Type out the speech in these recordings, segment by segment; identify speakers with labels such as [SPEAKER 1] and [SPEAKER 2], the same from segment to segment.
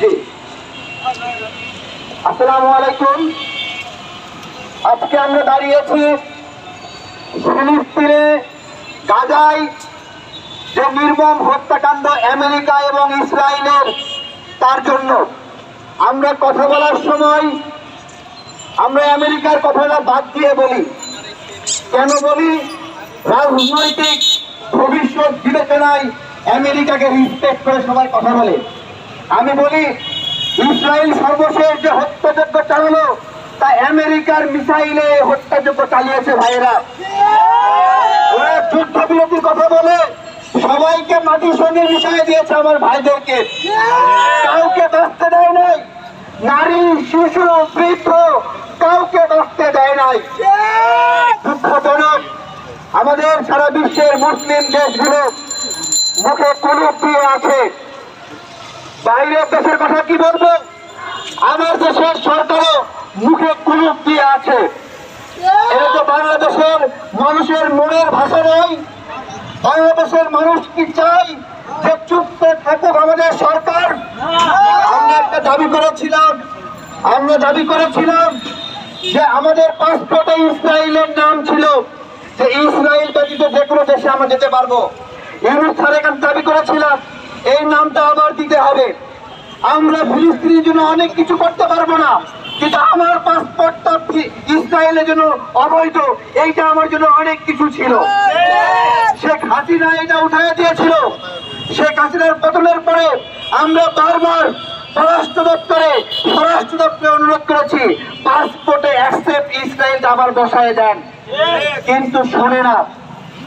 [SPEAKER 1] জি। আজকে আমরা দাঁড়িয়েছি ফিলিস্তিনে গাজায় যে নির্মম হত্যাকাণ্ড আমেরিকা এবং ইসরায়েলের, তার জন্য। আমরা কথা বলার সময় আমরা আমেরিকার কথাটা বাদ দিয়ে বলি। কেন বলি? রাজনৈতিক ভবিষ্যৎ বিবেচনায় আমেরিকাকে রিসপেক্ট করে সবাই কথা বলে। আমি বলি, ইসরায়েল সর্বশেষ যে হত্যাযজ্ঞ চালালো, তা আমেরিকার মিসাইলে হত্যাযজ্ঞ চালিয়েছে ভাইয়েরা। ওরা যুদ্ধ বিরতির কথা বলে, সবাইকে মাটির সঙ্গে মিশিয়ে দিয়েছে আমার ভাইদেরকে। কাউকে বাঁচতে দেয় নাই, নারী, শিশু, বৃদ্ধ, কাউকে বাঁচতে দেয় নাই। দুঃখজনক, আমাদের সারা বিশ্বের মুসলিম দেশগুলো মুখে কুলুপ দিয়ে আছে। বাইরের দেশের কথা কি বলব? আমার দেশের সরকারও মুখে কুলুপ দিয়ে আছে। এটা তো বাংলাদেশের মানুষের মনের ভাষা নয়। বাংলাদেশের মানুষ কি চাই যে চুপ করে থাকুক আমাদের সরকার? আমরা একটা দাবি করেছিলাম, আমরা দাবি করেছিলাম যে আমাদের পাসপোর্টে ইসরায়েলের নাম ছিল। যে ইসরায়েল ব্যতীত যে কোনো দেশে আমরা যেতে পারব। স্যার এখানে দাবি করেছিলাম, এই নামটা আবার দিতে হবে। আমরা ফিলিস্তিনের জন্য অনেক কিছু করতে পারব না, কিন্তু আমার পাসপোর্টটা ইসরায়েলের জন্য অবৈধ, এইটা আমার জন্য অনেক কিছু ছিল। শেখ হাসিনা এটা উঠাই দিয়েছিল। শেখ হাসিনার পতনের পরে আমরা বারবার স্বরাষ্ট্র দপ্তরে স্বরাষ্ট্র দপ্তরে অনুরোধ করেছি পাসপোর্টে অ্যাকসেপ্ট ইসরায়েল আবার বসায় দেন। কিন্তু শোনে না,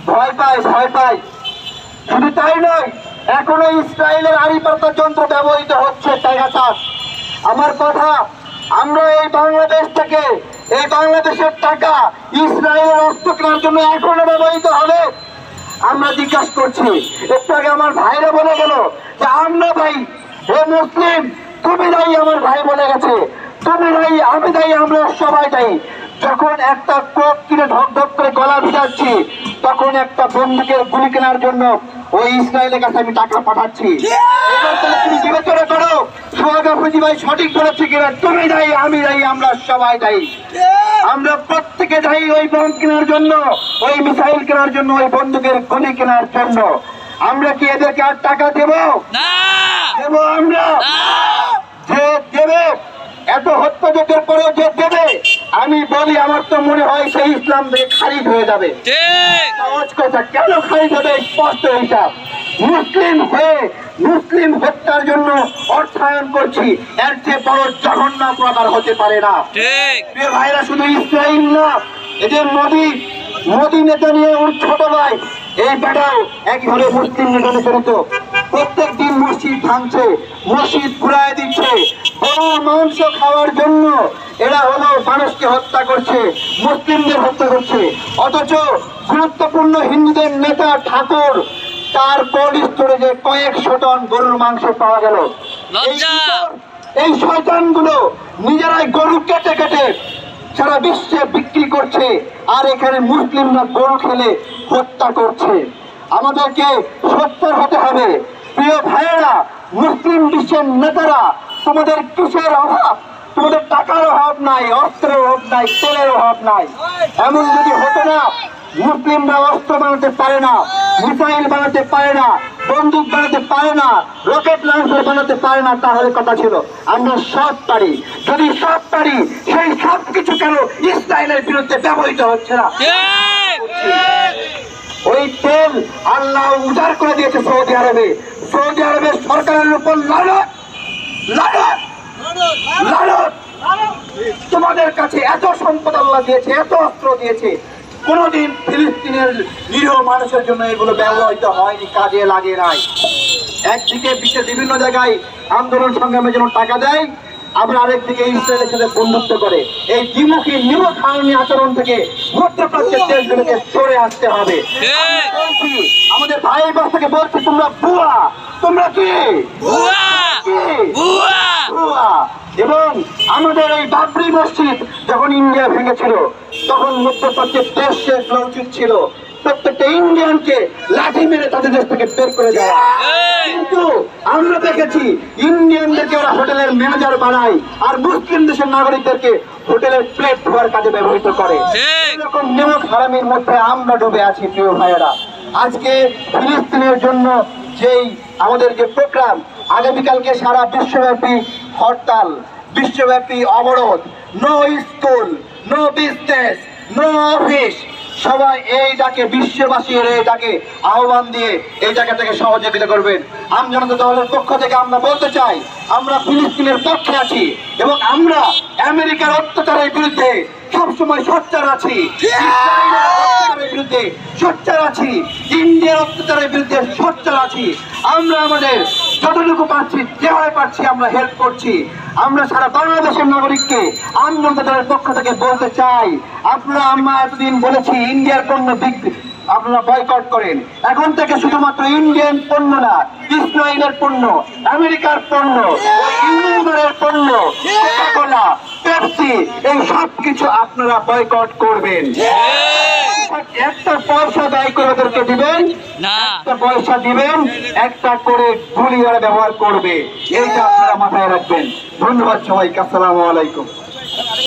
[SPEAKER 1] ভয় পায় ভয় পায়। শুধু তাই নয়, এখনও ইসরায়েলের আড়িপাতা যন্ত্র ব্যবহৃত হচ্ছে আমার কথা, আমরা এই বাংলাদেশ থেকে, এই বাংলাদেশের টাকা ইসরায়েলের অস্ত্র কেনার জন্য এখনও ব্যবহৃত হবে। আমরা জিজ্ঞাসা করছি, একটু আগে আমার ভাইরা বলে গেল যে, আমরা ভাই, হে মুসলিম, তুমি দায়ী আমার ভাই বলে গেছে। তুমি দায়ী আমি দায়ী আমরা সবাই দায়ী যখন একটা কোপ কিনে ঢক ঢক করে গলা ভিজাচ্ছি, তখন একটা বন্দুকের গুলি কেনার জন্য ওই ইসরায়েলের কাছে আমি টাকা পাঠাচ্ছি। তুমি বিবেচনা করো সোহাগা ফুজি ভাই সঠিক বলেছে কিনা। তুমি আমি আমরা সবাই দায়ী। আমরা প্রত্যেকে দায়ী ওই বম কেনার জন্য ওই মিসাইল কেনার জন্য ওই বন্দুকের গুলি কেনার জন্য। আমরা কি এদেরকে আর টাকা দেব?
[SPEAKER 2] না!
[SPEAKER 1] দেব আমরা এত হত্যাযজ্ঞের পরেও যে দেবে আমি বলি আমার তো মনে হয় সেই ইসলাম থেকে খারিজ হয়ে যাবে। সহজ কথা কেন খারিজ হবে? স্পষ্ট হিসাব। মুসলিম হয়ে মুসলিম হত্যার জন্য অর্থায়ন করছি। এর চেয়ে বড় জঘন্য প্রকার হতে পারে না। ভাইরা শুধু ইসরায়েল না এদের মোদি মোদি নেতা নিয়ে ওর ছোট ভাই এই বেটাও একইভাবে মুসলিম নেতানে জড়িত প্রত্যেক দিন মসজিদ ভাঙছে মসজিদ ঘুরায় দিচ্ছে। মাংস খাওয়ার জন্য এরা হলো মানুষকে হত্যা করছে মুসলিমদের হত্যা করছে। অথচ গুরুত্বপূর্ণ হিন্দুদের নেতা ঠাকুর তার কোল্ড স্টোরেজে কয়েকশো টন গরুর মাংস পাওয়া গেল। এই শয়তানগুলো নিজেরাই গরু কেটে কেটে সারা বিশ্বে বিক্রি করছে আর এখানে মুসলিমরা গরু খেলে হত্যা করছে। আমাদেরকে সত্তর হতে হবে। প্রিয় ভাইয়েরা মুসলিম বিশ্বের নেতারা তোমাদের কিসের অভাব? তোমাদের টাকার অভাব নাই অস্ত্রের অভাব নাই তেলের অভাব নাই। এমন যদি হতো না মুসলিমরা অস্ত্র বানাতে পারে না মিসাইল বানাতে পারে না বন্দুক বানাতে পারে না রকেট লঞ্চার বানাতে পারে না তাহলে কথা ছিল আমরা সব পারি। যদি সব পারি সেই সব কিছু কেন ইসরায়েলের বিরুদ্ধে ব্যবহৃত হচ্ছে না? ওই তেল আল্লাহ উজাড় করে দিয়েছে সৌদি আরবে। সৌদি আরবের সরকারের উপর লালত তোমাদের কাছে এত সম্পদ আল্লাহ দিয়েছে এত অস্ত্র দিয়েছে। কোনোদিন ফিলিস্তিনের নিরীহ মানুষের জন্য এগুলো ব্যবহৃত হয়নি কাজে লাগে নাই। একদিকে বিশ্বের বিভিন্ন জায়গায় আন্দোলন সংগ্রামের জন্য টাকা দেয় আবার আরেকদিকে ইসরায়েলের সাথে বন্ধুত্ব করে। এই দ্বিমুখী নিমখানি আচরণ থেকে মধ্যপ্রাচ্যের দেশগুলোকে সরে আসতে হবে। আমাদের ভাই বাচ্চাকে বলছি তোমরা বুয়া তোমরা কি?
[SPEAKER 2] বুয়া।
[SPEAKER 1] এবং আমাদের এই বাবরি মসজিদ যখন ইন্ডিয়া ভেঙেছিল তখন মধ্যপ্রাচ্যের দেশ শেষ উচিত ছিল। প্রত্যেকটা ইন্ডিয়ানকে লাঠি মেরে তাদের দেশ থেকে বের করে দেওয়া।
[SPEAKER 2] এই!
[SPEAKER 1] দেখেছি ইন্ডিয়ানদেরকে ওরা হোটেলের ম্যানেজার বানায় আর মুসলিম দেশের নাগরিকদেরকে হোটেলের প্লেট ধোয়ার কাজে ব্যবহৃত করে। এরকম নেমক হারামির মধ্যে আমরা ডুবে আছি প্রিয় ভাইয়েরা। আজকে ফিলিস্তিনের জন্য যেই আমাদের যে প্রোগ্রাম আগামীকালকে সারা বিশ্বব্যাপী হরতাল, বিশ্বব্যাপী অবরোধ no school no business no office সবাই এই ডাকে বিশ্ববাসীর এই ডাকে আহ্বান দিয়ে এই জায়গাটাকে সহযোগিতা করবেন। আমজনতা দলের পক্ষ থেকে আমরা বলতে চাই, আমরা ফিলিস্তিনের পক্ষে আছি এবং আমরা আমেরিকার অত্যাচারের বিরুদ্ধে সবসময় সোচ্চার আছি। বিরুদ্ধে সোচ্চার আছি। ইন্ডিয়ার অত্যাচারের বিরুদ্ধে সোচ্চার আছি। আমরা আমাদের যতটুকু পারছি, আমরা হেল্প করছি। আমরা সারা বাংলাদেশের নাগরিককে আন্দোলনের পক্ষ থেকে বলতে চাই, আপনারা আমরা এতদিন বলেছি ইন্ডিয়ার পণ্য বিক্রি আপনারা বয়কট করেন। এখন থেকে শুধুমাত্র ইন্ডিয়ান পণ্য না ইসরায়েলের পণ্য, আমেরিকার পণ্য ইউনিভারের পণ্য কোলা পেপসি, এই সব কিছু আপনারা বয়কট করবেন। দিবেন একটা পয়সা দিবেন একটা করে গুলি ওরা ব্যবহার করবে। এইটা আপনারা মাথায় রাখবেন। ধন্যবাদ সবাইকে আসসালামু আলাইকুম।